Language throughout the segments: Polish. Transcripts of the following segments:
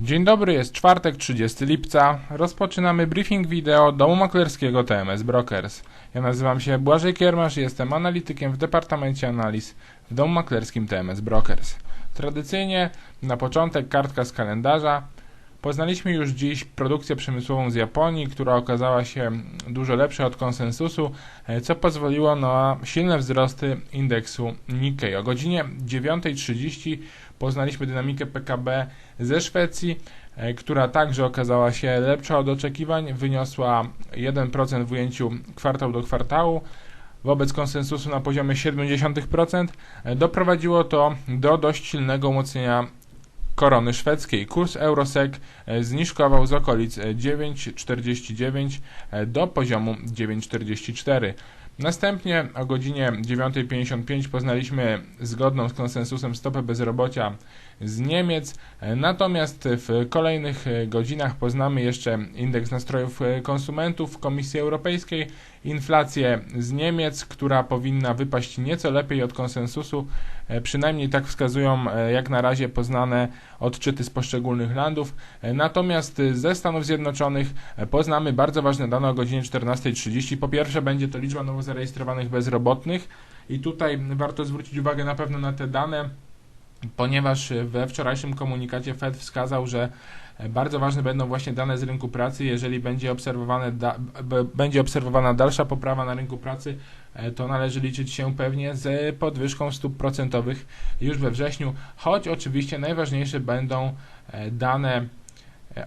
Dzień dobry, jest czwartek, 30 lipca. Rozpoczynamy briefing wideo domu maklerskiego TMS Brokers. Ja nazywam się Błażej Kiermasz i jestem analitykiem w Departamencie Analiz w domu maklerskim TMS Brokers. Tradycyjnie na początek kartka z kalendarza. Poznaliśmy już dziś produkcję przemysłową z Japonii, która okazała się dużo lepsza od konsensusu, e, co pozwoliło na silne wzrosty indeksu Nikkei. O godzinie 9.30 poznaliśmy dynamikę PKB ze Szwecji, e, która także okazała się lepsza od oczekiwań, wyniosła 1% w ujęciu kwartał do kwartału. Wobec konsensusu na poziomie 0,7% e, doprowadziło to do dość silnego umocnienia korony szwedzkiej. Kurs Eurosek e, zniżkował z okolic 9,49 do poziomu 9,44. Następnie o godzinie 9.55 poznaliśmy zgodną z konsensusem stopę bezrobocia z Niemiec, natomiast w kolejnych godzinach poznamy jeszcze indeks nastrojów konsumentów Komisji Europejskiej, inflację z Niemiec, która powinna wypaść nieco lepiej od konsensusu, przynajmniej tak wskazują jak na razie poznane odczyty z poszczególnych landów. Natomiast ze Stanów Zjednoczonych poznamy bardzo ważne dane o godzinie 14.30. Po pierwsze będzie to liczba nowo zarejestrowanych bezrobotnych i tutaj warto zwrócić uwagę na pewno na te dane, ponieważ we wczorajszym komunikacie Fed wskazał, że bardzo ważne będą właśnie dane z rynku pracy. Jeżeli będzie, obserwowane da, będzie obserwowana dalsza poprawa na rynku pracy, to należy liczyć się pewnie z podwyżką stóp procentowych już we wrześniu, choć oczywiście najważniejsze będą dane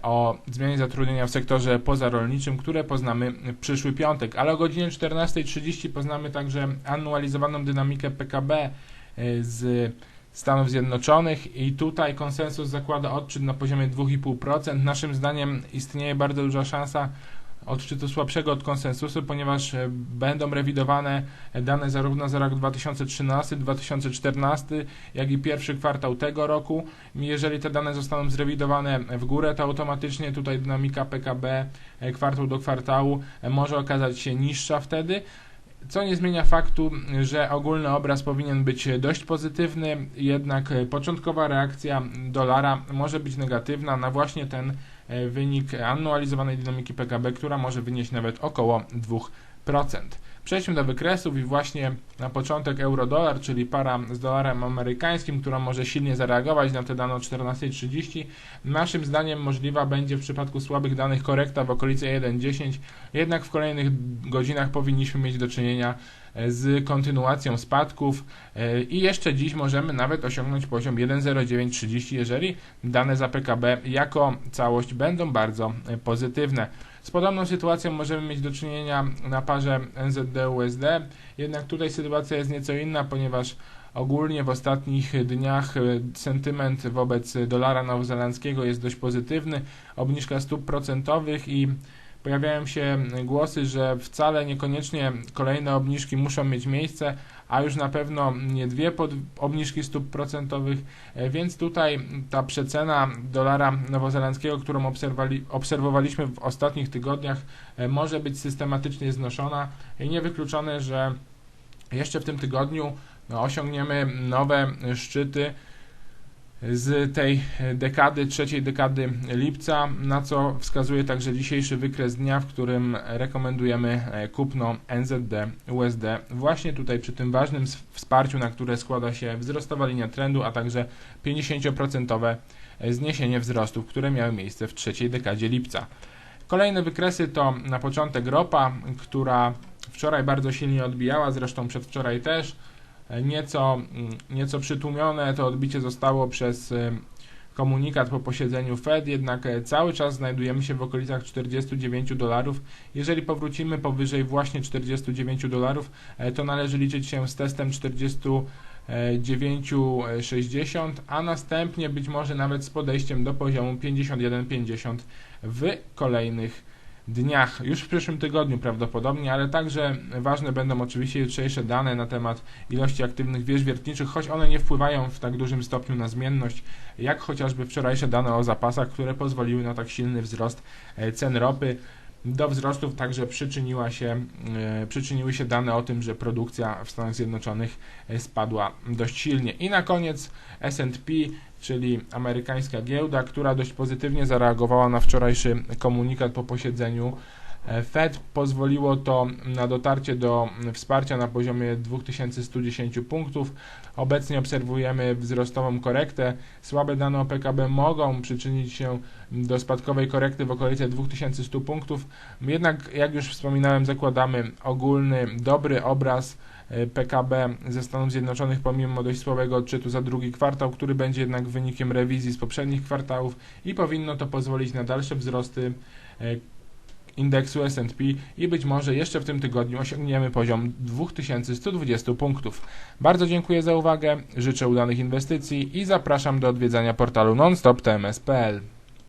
o zmianie zatrudnienia w sektorze pozarolniczym, które poznamy przyszły piątek. Ale o godzinie 14.30 poznamy także anualizowaną dynamikę PKB z Stanów Zjednoczonych i tutaj konsensus zakłada odczyt na poziomie 2,5%. Naszym zdaniem istnieje bardzo duża szansa odczytu słabszego od konsensusu, ponieważ będą rewidowane dane zarówno za rok 2013, 2014, jak i pierwszy kwartał tego roku. Jeżeli te dane zostaną zrewidowane w górę, to automatycznie tutaj dynamika PKB kwartał do kwartału może okazać się niższa wtedy co nie zmienia faktu, że ogólny obraz powinien być dość pozytywny, jednak początkowa reakcja dolara może być negatywna na właśnie ten wynik anualizowanej dynamiki PKB, która może wynieść nawet około 2%. Przejdźmy do wykresów i właśnie na początek euro-dolar, czyli para z dolarem amerykańskim, która może silnie zareagować na te dane o 14.30. Naszym zdaniem możliwa będzie w przypadku słabych danych korekta w okolicy 1.10, jednak w kolejnych godzinach powinniśmy mieć do czynienia z kontynuacją spadków i jeszcze dziś możemy nawet osiągnąć poziom 1,0930, jeżeli dane za PKB jako całość będą bardzo pozytywne. Z podobną sytuacją możemy mieć do czynienia na parze NZD-USD, jednak tutaj sytuacja jest nieco inna, ponieważ ogólnie w ostatnich dniach sentyment wobec dolara nowozelandzkiego jest dość pozytywny, obniżka stóp procentowych i pojawiają się głosy, że wcale niekoniecznie kolejne obniżki muszą mieć miejsce, a już na pewno nie dwie obniżki stóp procentowych, więc tutaj ta przecena dolara nowozelandzkiego, którą obserwowaliśmy w ostatnich tygodniach, może być systematycznie znoszona i niewykluczone, że jeszcze w tym tygodniu osiągniemy nowe szczyty z tej dekady, trzeciej dekady lipca, na co wskazuje także dzisiejszy wykres dnia, w którym rekomendujemy kupno NZD USD właśnie tutaj przy tym ważnym wsparciu, na które składa się wzrostowa linia trendu, a także 50% zniesienie wzrostów, które miały miejsce w trzeciej dekadzie lipca. Kolejne wykresy to na początek ropa, która wczoraj bardzo silnie odbijała, zresztą przedwczoraj też, Nieco, nieco przytłumione to odbicie zostało przez komunikat po posiedzeniu Fed, jednak cały czas znajdujemy się w okolicach 49 dolarów. Jeżeli powrócimy powyżej właśnie 49 dolarów, to należy liczyć się z testem 49,60, a następnie być może nawet z podejściem do poziomu 51,50 w kolejnych dniach, już w przyszłym tygodniu prawdopodobnie, ale także ważne będą oczywiście jutrzejsze dane na temat ilości aktywnych wież wiertniczych, choć one nie wpływają w tak dużym stopniu na zmienność, jak chociażby wczorajsze dane o zapasach, które pozwoliły na tak silny wzrost cen ropy. Do wzrostów także przyczyniła się, e, przyczyniły się dane o tym, że produkcja w Stanach Zjednoczonych e, spadła dość silnie. I na koniec S&P, czyli amerykańska giełda, która dość pozytywnie zareagowała na wczorajszy komunikat po posiedzeniu Fed pozwoliło to na dotarcie do wsparcia na poziomie 2110 punktów. Obecnie obserwujemy wzrostową korektę. Słabe dane o PKB mogą przyczynić się do spadkowej korekty w okolicy 2100 punktów. Jednak, jak już wspominałem, zakładamy ogólny, dobry obraz e, PKB ze Stanów Zjednoczonych pomimo dość słabego odczytu za drugi kwartał, który będzie jednak wynikiem rewizji z poprzednich kwartałów i powinno to pozwolić na dalsze wzrosty e, indeksu S&P i być może jeszcze w tym tygodniu osiągniemy poziom 2120 punktów. Bardzo dziękuję za uwagę, życzę udanych inwestycji i zapraszam do odwiedzania portalu nonstoptms.pl.